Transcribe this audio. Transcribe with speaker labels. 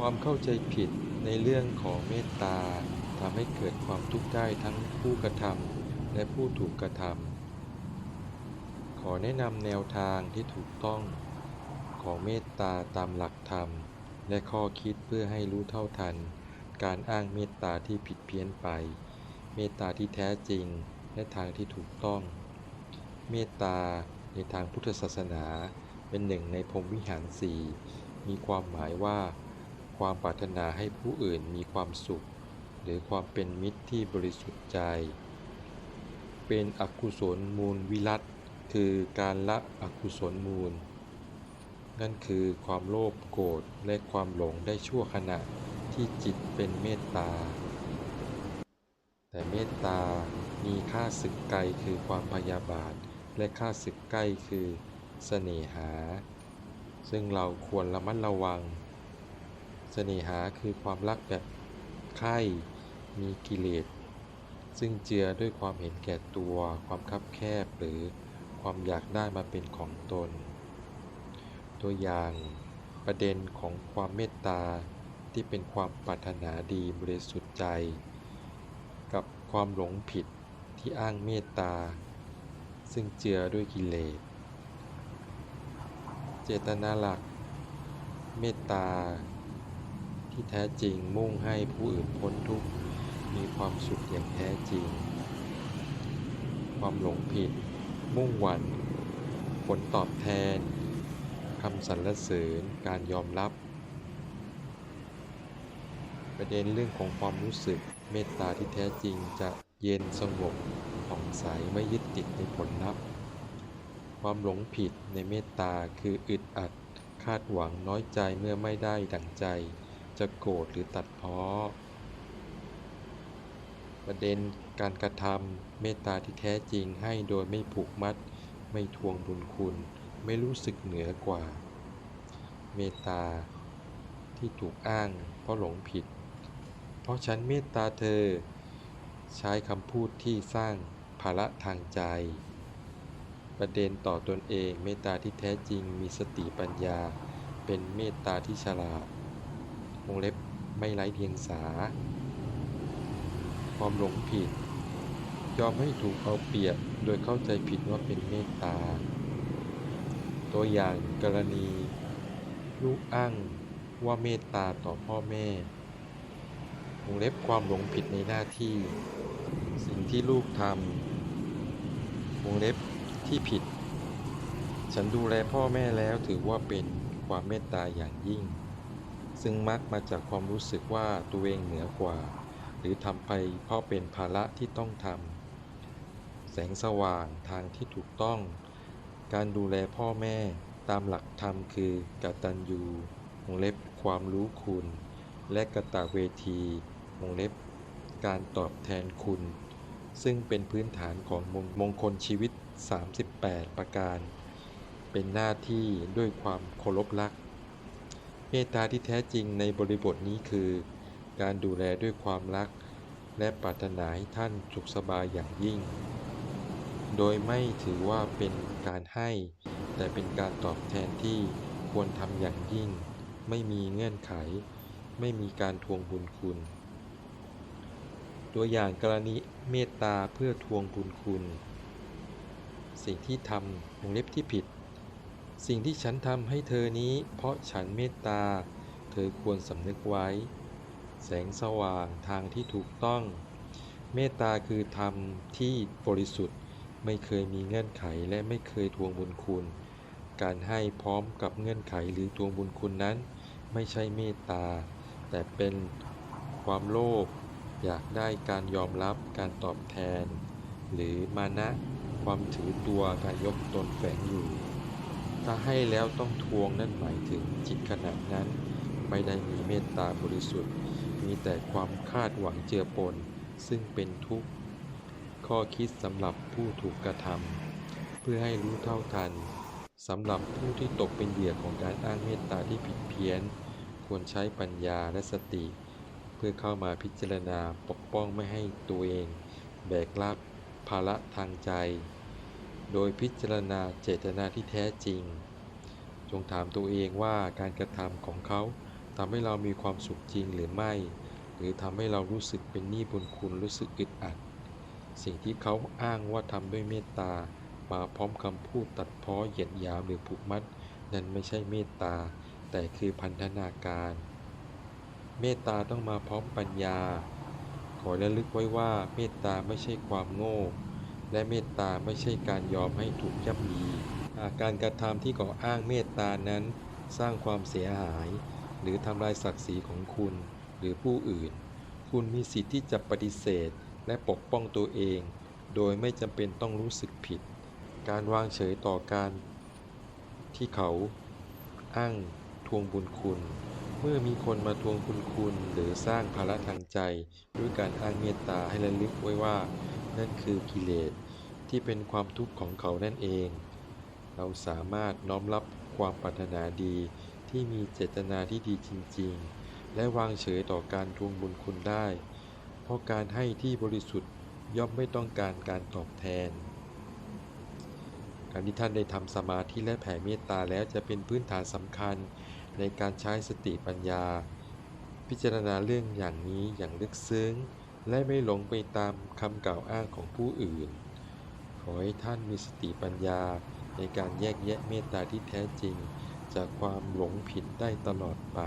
Speaker 1: ความเข้าใจผิดในเรื่องของเมตตาทำให้เกิดความทุกข์ได้ทั้งผู้กระทำและผู้ถูกกระทำขอแนะนำแนวทางที่ถูกต้องของเมตตาตามหลักธรรม และข้อคิดเพื่อให้รู้เท่าทัน การอ้างเมตตาที่ผิดเพี้ยนไป เมตตาที่แท้จริงและทางที่ถูกต้อง เมตตาในทางพุทธศาสนาเป็นหนึ่งในพรมวิหารสี่มีความหมายว่า ความปรารถนาให้ผู้อื่นมีความสุข หรือความเป็นมิตรที่บริสุทธิ์ใจ เป็นอกุศลมูลวิรัตคือการละอกุศลมูล นั่นคือความโลภโกรธและความหลงได้ชั่วขณะที่จิตเป็นเมตตา แต่เมตตามีค่าศึกไกลคือความพยาบาท และค่าศึกใกล้คือเสน่หา ซึ่งเราควรระมัดระวัง สน่หาคือความรักแบบใคร่มีกิเลส ซึ่งเจือด้วยความเห็นแก่ตัว ความคับแคบหรือความอยากได้มาเป็นของตน ตัวอย่างประเด็นของความเมตตาที่เป็นความปรารถนาดีบริสุทธิ์ใจ กับความหลงผิดที่อ้างเมตตา ซึ่งเจือด้วยกิเลส เจตนาหลัก เมตตา ที่แท้จริงมุ่งให้ผู้อื่นพ้นทุกข์มีความสุขอย่างแท้จริง ความหลงผิด มุ่งหวันผลตอบแทนคำสรรเสริญการยอมรับ ประเด็นเรื่องของความรู้สึกเมตตาที่แท้จริงจะเย็นสงบผ่องใสไม่ยึดติดในผลลัพธ์ ความหลงผิดในเมตตาคืออึดอัด คาดหวังน้อยใจเมื่อไม่ได้ดั่งใจ จะโกรธหรือตัดพ้อ ประเด็นการกระทำเมตตาที่แท้จริงให้โดยไม่ผูกมัด ไม่ทวงบุญคุณ ไม่รู้สึกเหนือกว่า เมตตาที่ถูกอ้างเพราะหลงผิด เพราะฉันเมตตาเธอ ใช้คำพูดที่สร้างภาระทางใจ ประเด็นต่อตนเองเมตตาที่แท้จริงมีสติปัญญา เป็นเมตตาที่ฉลาด วงเล็บไม่ไร้เดียงสา ความหลงผิด ยอมให้ถูกเอาเปรียบโดยเข้าใจผิดว่าเป็นเมตตา ตัวอย่างกรณี ลูกอ้างว่าเมตตาต่อพ่อแม่วงเล็บความหลงผิดในหน้าที่ สิ่งที่ลูกทำวงเล็บที่ผิด ฉันดูแลพ่อแม่แล้วถือว่าเป็นความเมตตาอย่างยิ่ง ซึ่งมักมาจากความรู้สึกว่าตัวเองเหนือกว่า หรือทำไปเพราะเป็นภาระที่ต้องทำแสงสว่างทางที่ถูกต้อง การดูแลพ่อแม่ตามหลักธรรมคือกตัญญูวงเล็บความรู้คุณ และกตะเวทีวงเล็บการตอบแทนคุณ ซึ่งเป็นพื้นฐานของมงมงคลชีวิต 38 ประการ เป็นหน้าที่ด้วยความเคารพรัก เมตตาที่แท้จริงในบริบทนี้คือ การดูแลด้วยความรัก และปรารถนาให้ท่านสุขสบายอย่างยิ่ง โดยไม่ถือว่าเป็นการให้ แต่เป็นการตอบแทนที่ควรทำอย่างยิ่ง ไม่มีเงื่อนไข ไม่มีการทวงบุญคุณ ตัวอย่างกรณีเมตตาเพื่อทวงบุญคุณ สิ่งที่ทำวงเล็บที่ผิด สิ่งที่ฉันทำให้เธอนี้ เพราะฉันเมตตา เธอควรสำนึกไว้ แสงสว่างทางที่ถูกต้อง เมตตาคือธรรมที่บริสุทธิ์ ไม่เคยมีเงื่อนไขและไม่เคยทวงบุญคุณ การให้พร้อมกับเงื่อนไขหรือทวงบุญคุณนั้น ไม่ใช่เมตตา แต่เป็นความโลภอยากได้การยอมรับการตอบแทน หรือมานะ ความถือตัวการยกตนแฝงอยู่ ถ้าให้แล้วต้องทวงนั่นหมายถึงจิตขณะนั้น ไม่ได้มีเมตตาบริสุทธิ์ มีแต่ความคาดหวังเจือปน ซึ่งเป็นทุกข์ ข้อคิดสำหรับผู้ถูกกระทำเพื่อให้รู้เท่าทันสำหรับผู้ที่ตกเป็นเหยื่อของการอ้างเมตตาที่ผิดเพี้ยน ควรใช้ปัญญาและสติ เพื่อเข้ามาพิจารณาปกป้องไม่ให้ตัวเอง แบกรับภาระทางใจ โดยพิจารณาเจตนาที่แท้จริง จงถามตัวเองว่าการกระทำของเขาทำให้เรามีความสุขจริงหรือไม่ หรือทำให้เรารู้สึกเป็นหนี้บุญคุณรู้สึกอึดอัด สิ่งที่เขาอ้างว่าทำด้วยเมตตา มาพร้อมคำพูดตัดพ้อเหยียดหยามหรือผูกมัด นั้นไม่ใช่เมตตา แต่คือพันธนาการ เมตตาต้องมาพร้อมปัญญา ขอระลึกไว้ว่าเมตตาไม่ใช่ความโง่ และเมตตาไม่ใช่การยอมให้ถูกย่ำยี หากการกระทำที่ก่ออ้างเมตตานั้น สร้างความเสียหาย หรือทำลายศักดิ์ศรีของคุณ หรือผู้อื่น คุณมีสิทธิ์ที่จะปฏิเสธ และปกป้องตัวเอง โดยไม่จำเป็นต้องรู้สึกผิด การวางเฉยต่อการที่เขาอ้างทวงบุญคุณ เมื่อมีคนมาทวงคุณคุณ หรือสร้างภาระทางใจ ด้วยการอ้างเมตตาให้ระลึกไว้ว่า นั่นคือกิเลสที่เป็นความทุกข์ของเขานั่นเอง เราสามารถน้อมรับความปรารถนาดีที่มีเจตนาที่ดีจริง ๆ และวางเฉยต่อการทวงบุญคุณได้ เพราะการให้ที่บริสุทธิ์ย่อมไม่ต้องการการตอบแทน การที่ท่านได้ทำสมาธิและแผ่เมตตาแล้วจะเป็นพื้นฐานสำคัญในการใช้สติปัญญา พิจารณาเรื่องอย่างนี้อย่างลึกซึ้ง และไม่หลงไปตามคำกล่าวอ้างของผู้อื่น ขอให้ท่านมีสติปัญญาในการแยกแยะเมตตาที่แท้จริง จากความหลงผิดได้ตลอดไป